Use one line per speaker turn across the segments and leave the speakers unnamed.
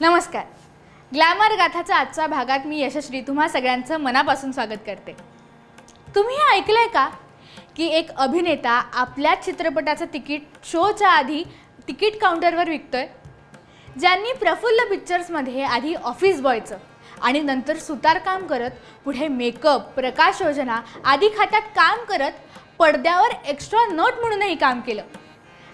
नमस्कार. ग्लॅमर गाथाच्या आजच्या भागात मी यशश्री तुम्हा सगळ्यांचं मनापासून स्वागत करते. तुम्ही हे ऐकलंय का? की एक अभिनेता आपल्या चित्रपटाचं तिकीट शोच्या आधी तिकीट काउंटरवर विकतोय. ज्यांनी प्रफुल्ल पिक्चर्समध्ये आधी ऑफिस बॉयचं आणि नंतर सुतारकाम करत पुढे मेकअप प्रकाश योजना आदी खात्यात काम करत पडद्यावर एक्स्ट्रा नोट म्हणूनही काम केलं.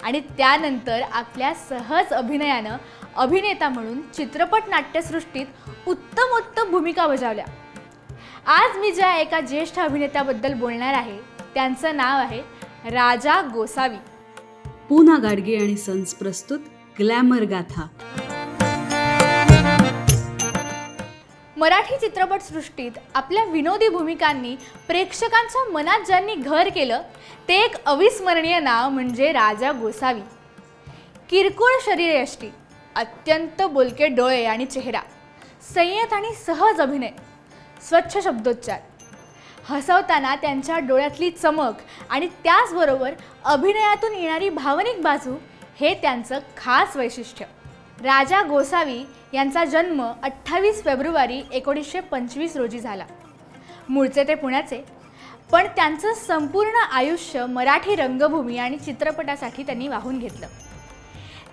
आणि त्यानंतर आपल्या सहज अभिनयानं अभिनेता म्हणून चित्रपट नाट्यसृष्टीत उत्तमोत्तम भूमिका बजावल्या. आज मी ज्या एका ज्येष्ठ अभिनेत्याबद्दल बोलणार आहे त्यांचं नाव आहे राजा गोसावी.
पूना गाडगे आणि सन्स प्रस्तुत ग्लॅमर गाथा.
मराठी चित्रपटसृष्टीत आपल्या विनोदी भूमिकांनी प्रेक्षकांच्या मनात ज्यांनी घर केलं ते एक अविस्मरणीय नाव म्हणजे राजा गोसावी. किरकोळ शरीरयष्टी. अत्यंत बोलके डोळे आणि चेहरा संयत आणि सहज अभिनय स्वच्छ शब्दोच्चार. हसवताना त्यांच्या डोळ्यातली चमक आणि त्याचबरोबर अभिनयातून येणारी भावनिक बाजू हे त्यांचं खास वैशिष्ट्य. राजा गोसावी यांचा जन्म अठ्ठावीस फेब्रुवारी एकोणीसशे पंचवीस रोजी झाला. मूळचे ते पुण्याचे. पण त्यांचं संपूर्ण आयुष्य मराठी रंगभूमी आणि चित्रपटासाठी त्यांनी वाहून घेतलं.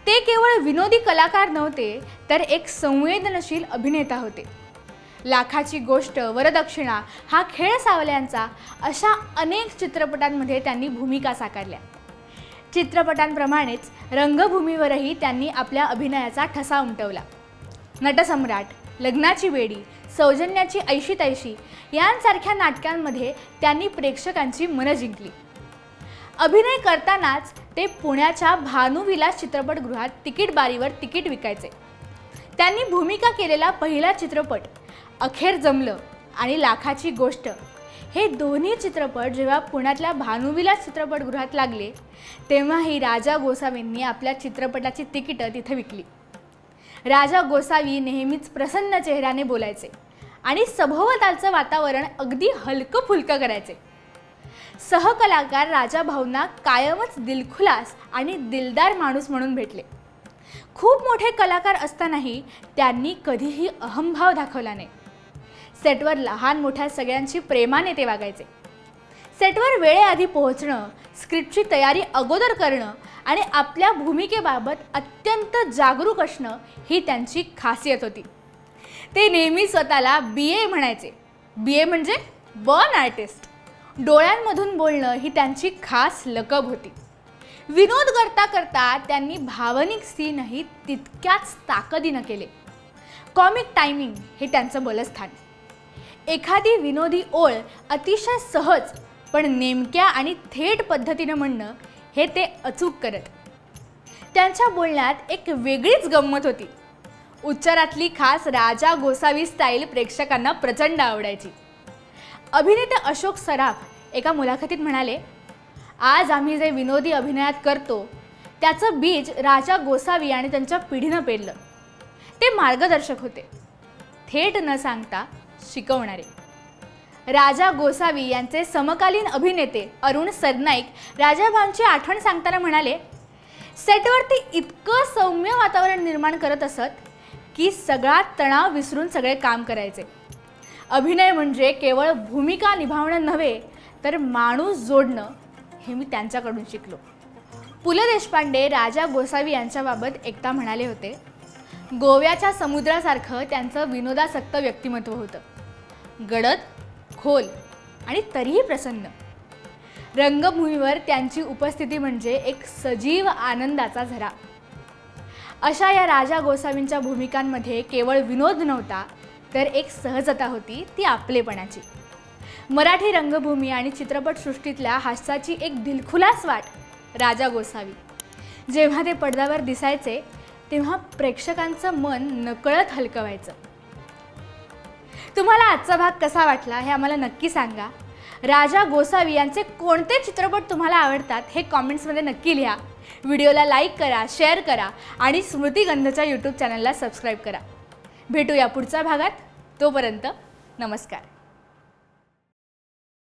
ते केवळ विनोदी कलाकार नव्हते तर एक संवेदनशील अभिनेता होते. लाखाची गोष्ट वरदक्षिणा हा खेळ सावल्यांचा अशा अनेक चित्रपटांमध्ये त्यांनी भूमिका साकारल्या. चित्रपटांप्रमाणेच रंगभूमीवरही त्यांनी आपल्या अभिनयाचा ठसा उमटवला. नटसम्राट लग्नाची वेडी सौजन्याची ऐशी तैशी यांसारख्या नाटकांमध्ये त्यांनी प्रेक्षकांची मनं जिंकली. अभिनय करतानाच ते पुण्याच्या भानुविलास चित्रपटगृहात तिकीट बारीवर तिकीट विकायचे. त्यांनी भूमिका केलेला पहिला चित्रपट अखेर जमलं आणि लाखाची गोष्ट. हे दोन्ही चित्रपट जेव्हा पुण्यातल्या भानुविलास चित्रपटगृहात लागले तेव्हाही राजा गोसावींनी आपल्या चित्रपटाची तिकीटं तिथे विकली. राजा गोसावी नेहमीच प्रसन्न चेहऱ्याने बोलायचे आणि सभोवतालचं वातावरण अगदी हलकं फुलकं करायचे. सहकलाकार राजा भाऊंना कायमच दिलखुलास आणि दिलदार माणूस म्हणून भेटले. खूप मोठे कलाकार असतानाही त्यांनी कधीही अहंभाव दाखवला नाही. सेटवर लहान मोठ्या सगळ्यांशी प्रेमाने ते वागायचे. सेटवर वेळेआधी पोहोचणं स्क्रिप्टची तयारी अगोदर करणं आणि आपल्या भूमिकेबाबत अत्यंत जागरूक असणं ही त्यांची खासियत होती. ते नेहमी स्वतःला बी ए म्हणायचे. बी ए म्हणजे बॉर्न आर्टिस्ट डोळ्यांमधून बोलणं ही त्यांची खास लकब होती. विनोद करता करता त्यांनी भावनिक सीनही तितक्याच ताकदीनं केले. कॉमिक टायमिंग हे त्यांचं बलस्थान. एखादी विनोदी ओळ अतिशय सहज पण नेमक्या आणि थेट पद्धतीनं म्हणणं हे ते अचूक करत. त्यांच्या बोलण्यात एक वेगळीच गंमत होती. उच्चारातली खास राजा गोसावी स्टाईल प्रेक्षकांना प्रचंड आवडायची. अभिनेते अशोक सराफ एका मुलाखतीत म्हणाले आज आम्ही जे विनोदी अभिनयात करतो त्याचं बीज राजा गोसावी आणि त्यांच्या पिढीनं पेरलं. ते मार्गदर्शक होते. थेट न सांगता शिकवणारे. राजा गोसावी यांचे समकालीन अभिनेते अरुण सरनाईक राजाभाऊंची आठवण सांगताना म्हणाले सेटवरती इतकं सौम्य वातावरण निर्माण करत असत की सगळा तणाव विसरून सगळे काम करायचे. अभिनय म्हणजे केवळ भूमिका निभावणं नव्हे तर माणूस जोडणं हे मी त्यांच्याकडून शिकलो. पु ल देशपांडे राजा गोसावी यांच्याबाबत एकदा म्हणाले होते गोव्याच्या समुद्रासारखं त्यांचं विनोदासक्त व्यक्तिमत्व होतं. गडद खोल आणि तरीही प्रसन्न. रंगभूमीवर त्यांची उपस्थिती म्हणजे एक सजीव आनंदाचा झरा. अशा या राजा गोसावींच्या भूमिकांमध्ये केवळ विनोद नव्हता तर एक सहजता होती ती आपलेपणाची. मराठी रंगभूमी आणि चित्रपटसृष्टीतल्या हास्याची एक दिलखुलास वाट राजा गोसावी. जेव्हा ते पडद्यावर दिसायचे तेव्हा प्रेक्षकांचं मन नकळत हलकवायचं. व्हायचं तुम्हाला आजचा भाग कसा वाटला हे आम्हाला नक्की सांगा. राजा गोसावी यांचे कोणते चित्रपट तुम्हाला आवडतात हे कॉमेंट्समध्ये नक्की लिहा. व्हिडिओला लाईक करा शेअर करा आणि स्मृतिगंधच्या यूट्यूब चॅनलला सबस्क्राईब करा. भेटूया पुढच्या भागात. तोपर्यंत नमस्कार.